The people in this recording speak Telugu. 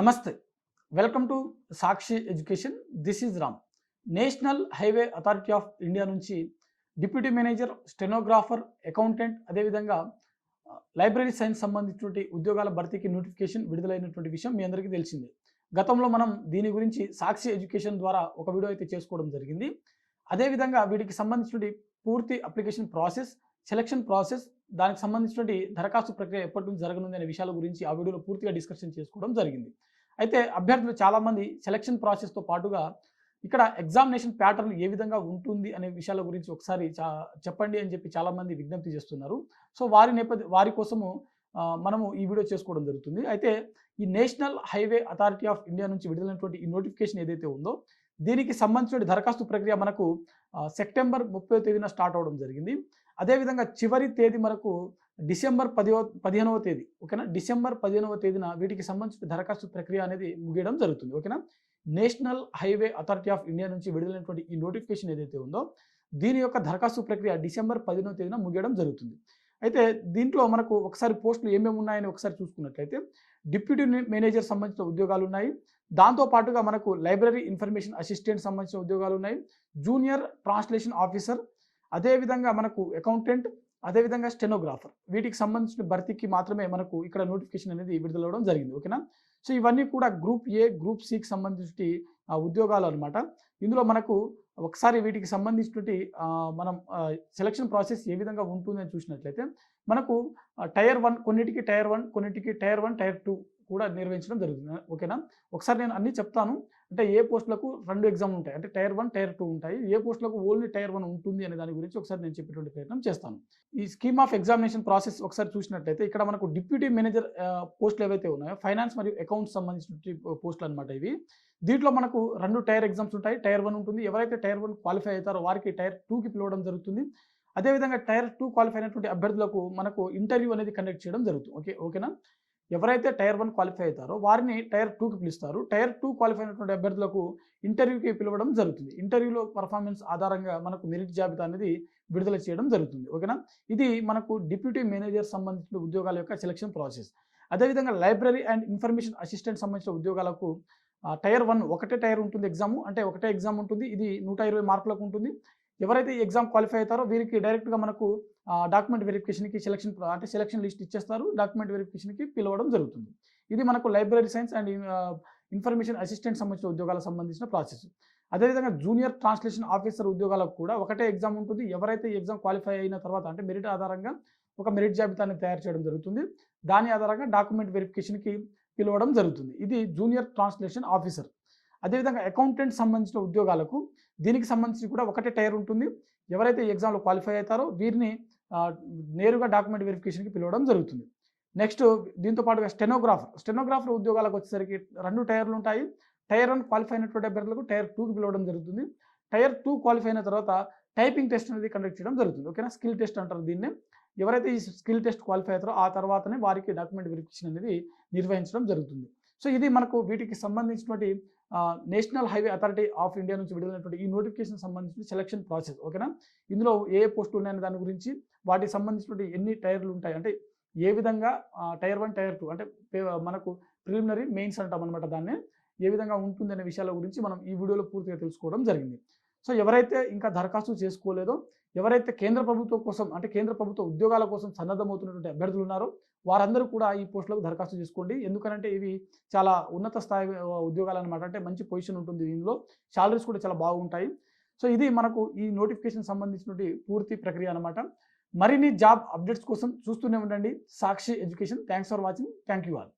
నమస్తే. Welcome to Sakshi education. This is Ram. National highway authority of India నుంచి డిప్యూటీ మేనేజర్ స్టెనోగ్రాఫర్ అకౌంటెంట్ అదేవిధంగా లైబ్రరీ సైన్స్ సంబంధించినటువంటి ఉద్యోగాల భర్తీకి నోటిఫికేషన్ విడుదలైనటువంటి విషయం మీ అందరికీ తెలిసిందే. గతంలో మనం దీని గురించి సాక్షి ఎడ్యుకేషన్ ద్వారా ఒక వీడియో అయితే చేసుకోవడం జరిగింది. అదేవిధంగా వీటికి సంబంధించినటువంటి పూర్తి అప్లికేషన్ ప్రాసెస్ సెలక్షన్ ప్రాసెస్ దానికి సంబంధించినటువంటి దరఖాస్తు ప్రక్రియ ఎప్పటి నుంచి జరగనుంది అనే విషయాల గురించి ఆ వీడియోలో పూర్తిగా డిస్కషన్ చేసుకోవడం జరిగింది. అయితే అభ్యర్థులు చాలామంది సెలక్షన్ ప్రాసెస్తో పాటుగా ఇక్కడ ఎగ్జామినేషన్ ప్యాటర్న్ ఏ విధంగా ఉంటుంది అనే విషయాల గురించి ఒకసారి చా- చెప్పండి అని చెప్పి చాలామంది విజ్ఞప్తి చేస్తున్నారు. సో వారి నేపథ్య వారి కోసము మనము ఈ వీడియో చేసుకోవడం జరుగుతుంది. అయితే ఈ national highway authority of India నుంచి విడుదలైనటువంటి ఈ నోటిఫికేషన్ ఏదైతే ఉందో దీనికి సంబంధించిన దరఖాస్తు ప్రక్రియ మనకు సెప్టెంబర్ ముప్పై తేదీన స్టార్ట్ అవడం జరిగింది. అదేవిధంగా చివరి తేదీ మనకు డిసెంబర్ పదివ పదిహేనవ తేదీ ఓకేనా? డిసెంబర్ పదిహేనవ తేదీన వీటికి సంబంధించిన దరఖాస్తు ప్రక్రియ అనేది ముగియడం జరుగుతుంది ఓకేనా? National highway authority of India నుంచి విడుదలైనటువంటి ఈ నోటిఫికేషన్ ఏదైతే ఉందో దీని యొక్క దరఖాస్తు ప్రక్రియ డిసెంబర్ పదిహేనవ తేదీన ముగియడం జరుగుతుంది. అయితే దీంట్లో మనకు ఒకసారి పోస్టులు ఏమేమి ఉన్నాయని ఒకసారి చూసుకున్నట్లయితే డిప్యూటీ మేనేజర్ సంబంధించిన ఉద్యోగాలు ఉన్నాయి. దాంతో పాటుగా మనకు లైబ్రరీ ఇన్ఫర్మేషన్ అసిస్టెంట్ సంబంధించిన ఉద్యోగాలు ఉన్నాయి. జూనియర్ ట్రాన్స్లేషన్ ఆఫీసర్ అదేవిధంగా మనకు అకౌంటెంట్ అదేవిధంగా స్టెనోగ్రాఫర్ వీటికి సంబంధించిన భర్తీకి మాత్రమే మనకు ఇక్కడ నోటిఫికేషన్ అనేది విడుదలవడం జరిగింది. ఓకేనా సో ఇవన్నీ కూడా గ్రూప్ ఏ గ్రూప్ సికి సంబంధించి ఉద్యోగాలు అనమాట ఇందులో మనకు ఒకసారి వీటికి సంబంధించినటువంటి మనం సెలక్షన్ ప్రాసెస్ ఏ విధంగా ఉంటుందని చూసినట్లయితే మనకు టైర్ వన్ కొన్నిటికి టైర్ వన్ కొన్నిటికి టైర్ వన్ టైర్ టూ కూడా నిర్వహించడం జరుగుతుంది. ఓకేనా? ఒకసారి నేను అన్ని చెప్తాను. అంటే ఏ పోస్టులకు రెండు ఎగ్జామ్ ఉంటాయి. అంటే టైర్ వన్ టైర్ టూ ఉంటాయి. ఏ పోస్టులకు ఓన్లీ టైర్ వన్ ఉంటుంది అనే దాని గురించి ఒకసారి నేను చెప్పేటువంటి ప్రయత్నం చేస్తాను. ఈ స్కీమ్ ఆఫ్ ఎగ్జామినేషన్ ప్రాసెస్ ఒకసారి చూసినట్లయితే ఇక్కడ మనకు డిప్యూటీ మేనేజర్ పోస్టులు ఏవైతే ఉన్నాయో ఫైనాన్స్ మరియు అకౌంట్స్ సంబంధించిన పోస్టులు అనమాట ఇవి. దీంట్లో మనకు రెండు టైర్ ఎగ్జామ్స్ ఉంటాయి. టైర్ వన్ ఉంటుంది. ఎవరైతే టైర్ వన్ క్వాలిఫై అవుతారో వారికి టైర్ టూకి పిలవడం జరుగుతుంది. అదేవిధంగా టైర్ టూ క్వాలిఫై అయినటువంటి అభ్యర్థులకు మనకు ఇంటర్వ్యూ అనేది కండక్ట్ చేయడం జరుగుతుంది. ఓకే ఓకేనా? ఎవరైతే టైర్ వన్ క్వాలిఫై అవుతారో వారిని టైర్ టూకి పిలుస్తారు. టైర్ టూ క్వాలిఫై అయినటువంటి అభ్యర్థులకు ఇంటర్వ్యూకి పిలవడం జరుగుతుంది. ఇంటర్వ్యూలో పర్ఫార్మెన్స్ ఆధారంగా మనకు మెరిట్ జాబితా అనేది విడుదల చేయడం జరుగుతుంది. ఓకేనా? ఇది మనకు డిప్యూటీ మేనేజర్ సంబంధించిన ఉద్యోగాల యొక్క సెలక్షన్ ప్రాసెస్ అదేవిధంగా లైబ్రరీ అండ్ ఇన్ఫర్మేషన్ అసిస్టెంట్ సంబంధించిన ఉద్యోగాలకు టైర్ వన్ ఒకటే టైర్ ఉంటుంది ఎగ్జామ్ అంటే ఒకటే ఎగ్జామ్ ఉంటుంది. ఇది నూట ఇరవై మార్కులకు ఉంటుంది. ఎవరైతే ఈ ఎగ్జామ్ క్వాలిఫై అవుతారో వీరికి డైరెక్ట్గా మనకు డాక్యుమెంట్ వెరిఫికేషన్కి సెలక్షన్ అంటే సెలక్షన్ లిస్ట్ ఇచ్చేస్తారు డాక్యుమెంట్ వెరిఫికేషన్కి పిలవడం జరుగుతుంది. ఇది మనకు library science and information assistant సంబంధించిన ఉద్యోగాలకు సంబంధించిన ప్రాసెస్ అదేవిధంగా జూనియర్ ట్రాన్స్లేషన్ ఆఫీసర్ ఉద్యోగాలకు కూడా ఒకటే ఎగ్జామ్ ఉంటుంది. ఎవరైతే ఎగ్జామ్ క్వాలిఫై అయిన తర్వాత అంటే మెరిట్ ఆధారంగా ఒక మెరిట్ జాబితాని తయారు చేయడం జరుగుతుంది. దాని ఆధారంగా డాక్యుమెంట్ వెరిఫికేషన్కి పిలవడం జరుగుతుంది. ఇది జూనియర్ ట్రాన్స్లేషన్ ఆఫీసర్ అదేవిధంగా అకౌంటెంట్ సంబంధించిన ఉద్యోగాలకు దీనికి సంబంధించి కూడా ఒకటే టైర్ ఉంటుంది. ఎవరైతే ఎగ్జామ్లో క్వాలిఫై అవుతారో వీరిని నేరుగా డాక్యుమెంట్ వెరిఫికేషన్కి పిలవడం జరుగుతుంది. నెక్స్ట్ దీంతో పాటుగా స్టెనోగ్రాఫర్ స్టెనోగ్రాఫర్ ఉద్యోగాలకు వచ్చేసరికి రెండు టైర్లు ఉంటాయి. టైర్ వన్ క్వాలిఫై అయినటువంటి అభ్యర్థులకు టైర్ టూకి పిలవడం జరుగుతుంది. టైర్ టూ క్వాలిఫై అయిన తర్వాత టైపింగ్ టెస్ట్ అనేది కండక్ట్ చేయడం జరుగుతుంది. ఓకేనా? స్కిల్ టెస్ట్ అంటారు దీన్ని. ఎవరైతే ఈ స్కిల్ టెస్ట్ క్వాలిఫై అవుతారో ఆ తర్వాతనే వారికి డాక్యుమెంట్ వెరిఫికేషన్ అనేది నిర్వహించడం జరుగుతుంది. సో ఇది మనకు వీటికి సంబంధించినటువంటి national highway authority of India నుంచి విడుదలైనటువంటి ఈ నోటిఫికేషన్ సంబంధించిన సెలక్షన్ ప్రాసెస్ ఓకేనా? ఇందులో ఏ పోస్టులు ఉన్నాయనే దాని గురించి వాటికి సంబంధించినటువంటి ఎన్ని టైర్లు ఉంటాయి అంటే ఏ విధంగా టైర్ వన్ టైర్ టూ అంటే మనకు ప్రిలిమినరీ మెయిన్స్ అంటాం అనమాట దాన్ని ఏ విధంగా ఉంటుంది అనే విషయాల గురించి మనం ఈ వీడియోలో పూర్తిగా తెలుసుకోవడం జరిగింది. సో ఎవరైతే ఇంకా దరఖాస్తు చేసుకోలేదో ఎవరైతే కేంద్ర ప్రభుత్వం కోసం అంటే కేంద్ర ప్రభుత్వ ఉద్యోగాల కోసం సన్నద్ధమవుతున్నటువంటి అభ్యర్థులు ఉన్నారో వారందరూ కూడా ఈ పోస్టులకు దరఖాస్తు చేసుకోండి. ఎందుకంటే ఇవి చాలా ఉన్నత స్థాయి ఉద్యోగాలు అనమాట అంటే మంచి పొజిషన్ ఉంటుంది దీనిలో. శాలరీస్ కూడా చాలా బాగుంటాయి. సో ఇది మనకు ఈ నోటిఫికేషన్ సంబంధించినటువంటి పూర్తి ప్రక్రియ అనమాట మరిన్ని జాబ్ అప్డేట్స్ కోసం చూస్తూనే ఉండండి. Sakshi education. Thanks for watching thank you all